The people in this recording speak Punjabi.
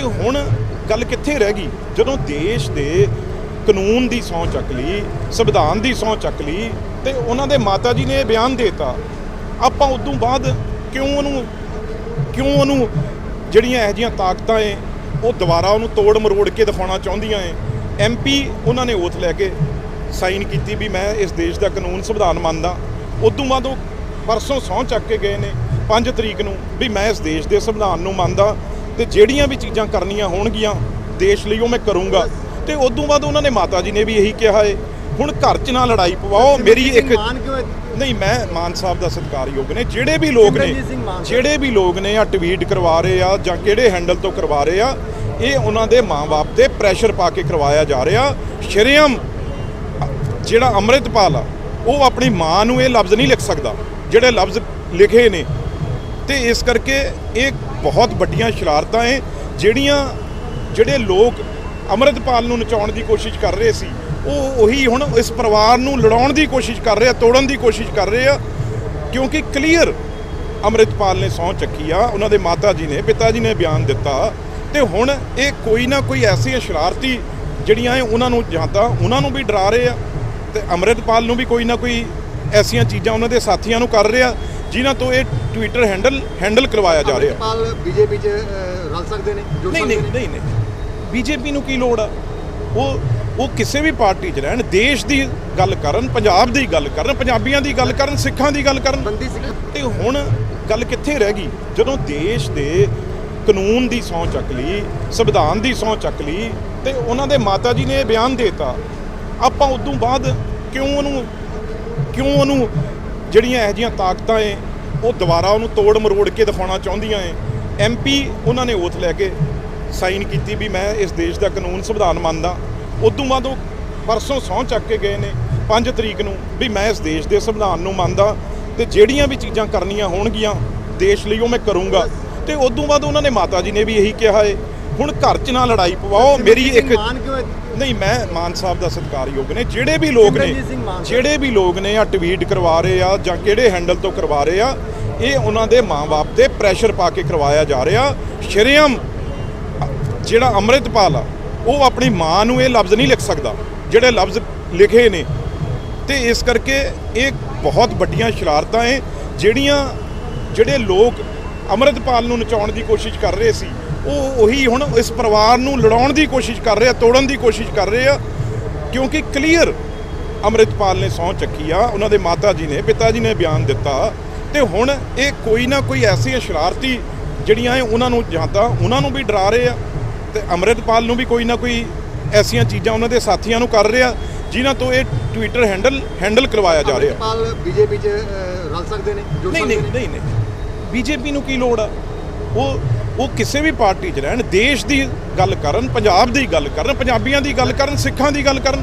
ਤੇ ਹੁਣ ਗੱਲ ਕਿੱਥੇ ਰਹਿ ਗਈ? ਜਦੋਂ ਦੇਸ਼ ਦੇ ਕਾਨੂੰਨ ਦੀ ਸਹੁੰ ਚੱਕ ਲਈ, ਸੰਵਿਧਾਨ ਦੀ ਸਹੁੰ ਚੱਕ ਲਈ ਤੇ ਉਹਨਾਂ ਦੇ ਮਾਤਾ ਜੀ ਨੇ ਇਹ ਬਿਆਨ ਦੇਤਾ, ਆਪਾਂ ਉਦੋਂ ਬਾਅਦ ਕਿਉਂ ਉਹਨੂੰ ਕਿਉਂ ਉਹਨੂੰ ਜਿਹੜੀਆਂ ਇਹੋ ਜਿਹੀਆਂ ਤਾਕਤਾਂ ਏ ਉਹ ਦੁਬਾਰਾ ਉਹਨੂੰ ਤੋੜ ਮਰੋੜ ਕੇ ਦਿਖਾਉਣਾ ਚਾਹੁੰਦੀਆਂ ਏ ਐਮਪੀ ਉਹਨਾਂ ਨੇ ਓਥ ਲੈ ਕੇ ਸਾਈਨ ਕੀਤੀ ਵੀ ਮੈਂ ਇਸ ਦੇਸ਼ ਦਾ ਕਾਨੂੰਨ ਸੰਵਿਧਾਨ ਮੰਨਦਾ। ਉਦੋਂ ਬਾਅਦ ਉਹ ਪਰਸੋਂ ਸਹੁੰ ਚੱਕ ਕੇ ਗਏ ਨੇ 5 ਤਰੀਕ ਨੂੰ, ਵੀ ਮੈਂ ਇਸ ਦੇਸ਼ ਦੇ ਸੰਵਿਧਾਨ ਨੂੰ ਮੰਨਦਾ। ਤੇ ਜਿਹੜੀਆਂ ਵੀ ਚੀਜ਼ਾਂ ਕਰਨੀਆਂ ਹੋਣਗੀਆਂ ਦੇਸ਼ ਲਈ ਉਹ ਮੈਂ ਕਰੂੰਗਾ ਤੇ ਉਦੋਂ ਬਾਅਦ ਉਹਨਾਂ ਨੇ ਮਾਤਾ ਜੀ ਨੇ ਵੀ ਇਹੀ ਕਿਹਾ ਏ ਹੁਣ ਘਰ 'ਚ ਨਾ ਲੜਾਈ ਪਵਾਓ ਮੇਰੀ ਇੱਕ? ਨਹੀਂ ਮੈਂ ਮਾਨ ਸਾਹਿਬ ਦਾ ਸਤਿਕਾਰਯੋਗ ਨੇ ਜਿਹੜੇ ਵੀ ਲੋਕ ਨੇ। ਜਿਹੜੇ ਵੀ ਲੋਕ ਨੇ ਆ ਟਵੀਟ ਕਰਵਾ ਰਹੇ ਆ ਜਾਂ ਕਿਹੜੇ ਹੈਂਡਲ ਤੋਂ ਕਰਵਾ ਰਹੇ ਆ ਇਹ ਉਹਨਾਂ ਦੇ ਮਾਂ-ਬਾਪ ਤੇ ਪ੍ਰੈਸ਼ਰ ਪਾ ਕੇ ਕਰਵਾਇਆ ਜਾ ਰਿਹਾ ਸ਼ਰੇਆਮ ਜਿਹੜਾ ਅੰਮ੍ਰਿਤਪਾਲ ਆ ਉਹ ਆਪਣੀ ਮਾਂ ਨੂੰ ਇਹ ਲਫ਼ਜ਼ ਨਹੀਂ ਲਿਖ ਸਕਦਾ ਜਿਹੜੇ ਲਫ਼ਜ਼ ਲਿਖੇ ਨੇ ਤੇ ਇਸ ਕਰਕੇ ਇਹ ਬਹੁਤ ਵੱਡੀਆਂ ਸ਼ਰਾਰਤਾਂ ਏ ਜਿਹੜੀਆਂ ਜਿਹੜੇ ਲੋਕ ਅੰਮ੍ਰਿਤਪਾਲ ਨੂੰ ਨਚਾਉਣ ਦੀ ਕੋਸ਼ਿਸ਼ ਕਰ ਰਹੇ ਸੀ, ਉਹ ਉਹੀ ਹੁਣ ਇਸ ਪਰਿਵਾਰ ਨੂੰ ਲੜਾਉਣ ਦੀ ਕੋਸ਼ਿਸ਼ ਕਰ ਰਹੇ ਆ, ਤੋੜਨ ਦੀ ਕੋਸ਼ਿਸ਼ ਕਰ ਰਹੇ ਆ, ਕਿਉਂਕਿ ਕਲੀਅਰ ਅੰਮ੍ਰਿਤਪਾਲ ਨੇ ਸਹੁੰ ਚੱਕੀ ਆ, ਉਹਨਾਂ ਦੇ ਮਾਤਾ ਜੀ ਨੇ, ਪਿਤਾ ਜੀ ਨੇ ਬਿਆਨ ਦਿੱਤਾ ਤੇ ਹੁਣ ਇਹ ਕੋਈ ਨਾ ਕੋਈ ਐਸੀ ਸ਼ਰਾਰਤੀ ਜਿਹੜੀਆਂ ਇਹ ਉਹਨਾਂ ਨੂੰ ਜਾਂ ਤਾਂ ਉਹਨਾਂ ਨੂੰ ਵੀ ਡਰਾ ਰਹੇ ਆ ਤੇ ਅੰਮ੍ਰਿਤਪਾਲ ਨੂੰ ਵੀ ਕੋਈ ਨਾ ਕੋਈ ਐਸੀਆਂ ਚੀਜ਼ਾਂ ਉਹਨਾਂ ਦੇ ਸਾਥੀਆਂ ਨੂੰ ਕਰ ਰਹੇ ਆ, ਜਿਨ੍ਹਾਂ ਤੋਂ ਇਹ ਟਵਿੱਟਰ ਹੈਂਡਲ ਹੈਂਡਲ ਕਰਵਾਇਆ ਜਾ ਰਿਹਾ। ਬੀਜੇਪੀ 'ਚ ਰਲ ਸਕਦੇ ਨੇ ਜੁੜ ਨਹੀਂ ਸਕਦੇ ਨਹੀਂ ਨੇ? ਨਹੀਂ ਨਹੀਂ। ਬੀਜੇਪੀ ਨੂੰ ਕੀ ਲੋੜ ਆ? ਉਹ ਉਹ ਕਿਸੇ ਵੀ ਪਾਰਟੀ 'ਚ ਰਹਿਣ ਦੇਸ਼ ਦੀ ਗੱਲ ਕਰਨ ਪੰਜਾਬ ਦੀ ਗੱਲ ਕਰਨ ਪੰਜਾਬੀਆਂ ਦੀ ਗੱਲ ਕਰਨ ਸਿੱਖਾਂ ਦੀ ਗੱਲ ਕਰਨ। ਤੇ ਹੁਣ ਗੱਲ ਕਿੱਥੇ ਰਹਿ ਗਈ? ਜਦੋਂ ਦੇਸ਼ ਦੇ ਕਾਨੂੰਨ ਦੀ ਸਹੁੰ ਚੱਕ ਲਈ ਸੰਵਿਧਾਨ ਦੀ ਸਹੁੰ ਚੱਕ ਲਈ ਤੇ ਉਹਨਾਂ ਦੇ ਮਾਤਾ ਜੀ ਨੇ ਇਹ ਬਿਆਨ ਦੇਤਾ ਆਪਾਂ ਉਦੋਂ ਬਾਅਦ ਕਿਉਂ ਉਹਨੂੰ ਕਿਉਂ ਉਹਨੂੰ ਜਿਹੜੀਆਂ ਇਹੋ ਜਿਹੀਆਂ ਤਾਕਤਾਂ ਏ ਉਹ ਦੁਬਾਰਾ ਉਹਨੂੰ ਤੋੜ ਮਰੋੜ ਕੇ ਦਿਖਾਉਣਾ ਚਾਹੁੰਦੀਆਂ ਏ ਐਮਪੀ ਉਹਨਾਂ ਨੇ ਓਥ ਲੈ ਕੇ ਸਾਈਨ ਕੀਤੀ ਵੀ ਮੈਂ ਇਸ ਦੇਸ਼ ਦਾ ਕਾਨੂੰਨ ਸੰਵਿਧਾਨ ਮੰਨਦਾ ਉਦੋਂ ਬਾਅਦ ਉਹ ਪਰਸੋਂ ਸਹੁੰ ਚੱਕ ਕੇ ਗਏ ਨੇ 5 ਤਰੀਕ ਨੂੰ ਵੀ ਮੈਂ ਇਸ ਦੇਸ਼ ਦੇ ਸੰਵਿਧਾਨ ਨੂੰ ਮੰਨਦਾ ਤੇ ਜਿਹੜੀਆਂ ਵੀ ਚੀਜ਼ਾਂ ਕਰਨੀਆਂ ਹੋਣਗੀਆਂ ਦੇਸ਼ ਲਈ ਉਹ ਮੈਂ ਕਰੂੰਗਾ ਤੇ ਉਦੋਂ ਬਾਅਦ ਉਹਨਾਂ ਨੇ ਮਾਤਾ ਜੀ ਨੇ ਵੀ ਇਹੀ ਕਿਹਾ ਏ ਹੁਣ ਘਰ 'ਚ ਨਾ ਲੜਾਈ ਪਵਾਓ ਮੇਰੀ ਇੱਕ? ਨਹੀਂ ਮੈਂ ਮਾਨ ਸਾਹਿਬ ਦਾ ਸਤਿਕਾਰਯੋਗ ਨੇ ਜਿਹੜੇ ਵੀ ਲੋਕ ਨੇ। ਜਿਹੜੇ ਵੀ ਲੋਕ ਨੇ ਆ ਟਵੀਟ ਕਰਵਾ ਰਹੇ ਆ ਜਾਂ ਕਿਹੜੇ ਹੈਂਡਲ ਤੋਂ ਕਰਵਾ ਰਹੇ ਆ ਇਹ ਉਹਨਾਂ ਦੇ ਮਾਂ-ਬਾਪ ਤੇ ਪ੍ਰੈਸ਼ਰ ਪਾ ਕੇ ਕਰਵਾਇਆ ਜਾ ਰਿਹਾ। ਸ਼ਰੇਆਮ ਜਿਹੜਾ ਅੰਮ੍ਰਿਤਪਾਲ ਆ, ਉਹ ਆਪਣੀ ਮਾਂ ਨੂੰ ਇਹ ਲਫ਼ਜ਼ ਨਹੀਂ ਲਿਖ ਸਕਦਾ, ਜਿਹੜੇ ਲਫ਼ਜ਼ ਲਿਖੇ ਨੇ। ਤੇ ਇਸ ਕਰਕੇ ਇਹ ਬਹੁਤ ਵੱਡੀਆਂ ਸ਼ਰਾਰਤਾਂ ਏ ਜਿਹੜੀਆਂ ਜਿਹੜੇ ਲੋਕ ਅੰਮ੍ਰਿਤਪਾਲ ਨੂੰ ਨਚਾਉਣ ਦੀ ਕੋਸ਼ਿਸ਼ ਕਰ ਰਹੇ ਸੀ, ਉਹ ਉਹੀ ਹੁਣ ਇਸ ਪਰਿਵਾਰ ਨੂੰ ਲੜਾਉਣ ਦੀ ਕੋਸ਼ਿਸ਼ ਕਰ ਰਹੇ ਆ, ਤੋੜਨ ਦੀ ਕੋਸ਼ਿਸ਼ ਕਰ ਰਹੇ ਆ, ਕਿਉਂਕਿ ਕਲੀਅਰ ਅੰਮ੍ਰਿਤਪਾਲ ਨੇ ਸਹੁੰ ਚੱਕੀ ਆ, ਉਹਨਾਂ ਦੇ ਮਾਤਾ ਜੀ ਨੇ, ਪਿਤਾ ਜੀ ਨੇ ਬਿਆਨ ਦਿੱਤਾ ਤੇ ਹੁਣ ਇਹ ਕੋਈ ਨਾ ਕੋਈ ਐਸੀ ਸ਼ਰਾਰਤੀ ਜਿਹੜੀਆਂ ਇਹ ਉਹਨਾਂ ਨੂੰ ਜਾਂ ਤਾਂ ਉਹਨਾਂ ਨੂੰ ਵੀ ਡਰਾ ਰਹੇ ਆ ਤੇ ਅੰਮ੍ਰਿਤਪਾਲ ਨੂੰ ਵੀ ਕੋਈ ਨਾ ਕੋਈ ਐਸੀਆਂ ਚੀਜ਼ਾਂ ਉਹਨਾਂ ਦੇ ਸਾਥੀਆਂ ਨੂੰ ਕਰ ਰਹੇ ਜਿਨ੍ਹਾਂ ਤੋਂ ਇਹ ਟਵਿੱਟਰ ਹੈਂਡਲ ਹੈਂਡਲ ਕਰਵਾਇਆ ਜਾ ਰਿਹਾ। ਅੰਮ੍ਰਿਤਪਾਲ ਬੀਜੇਪੀ 'ਚ ਰਲ ਸਕਦੇ ਨੇ ਜੁੜ ਨਹੀਂ ਸਕਦੇ ਨਹੀਂ ਨਹੀਂ ਨਹੀਂ। ਬੀਜੇਪੀ ਨੂੰ ਕੀ ਲੋੜ ਆ? ਉਹ ਉਹ ਕਿਸੇ ਵੀ ਪਾਰਟੀ 'ਚ ਰਹਿਣ ਦੇਸ਼ ਦੀ ਗੱਲ ਕਰਨ ਪੰਜਾਬ ਦੀ ਗੱਲ ਕਰਨ ਪੰਜਾਬੀਆਂ ਦੀ ਗੱਲ ਕਰਨ ਸਿੱਖਾਂ ਦੀ ਗੱਲ ਕਰਨ।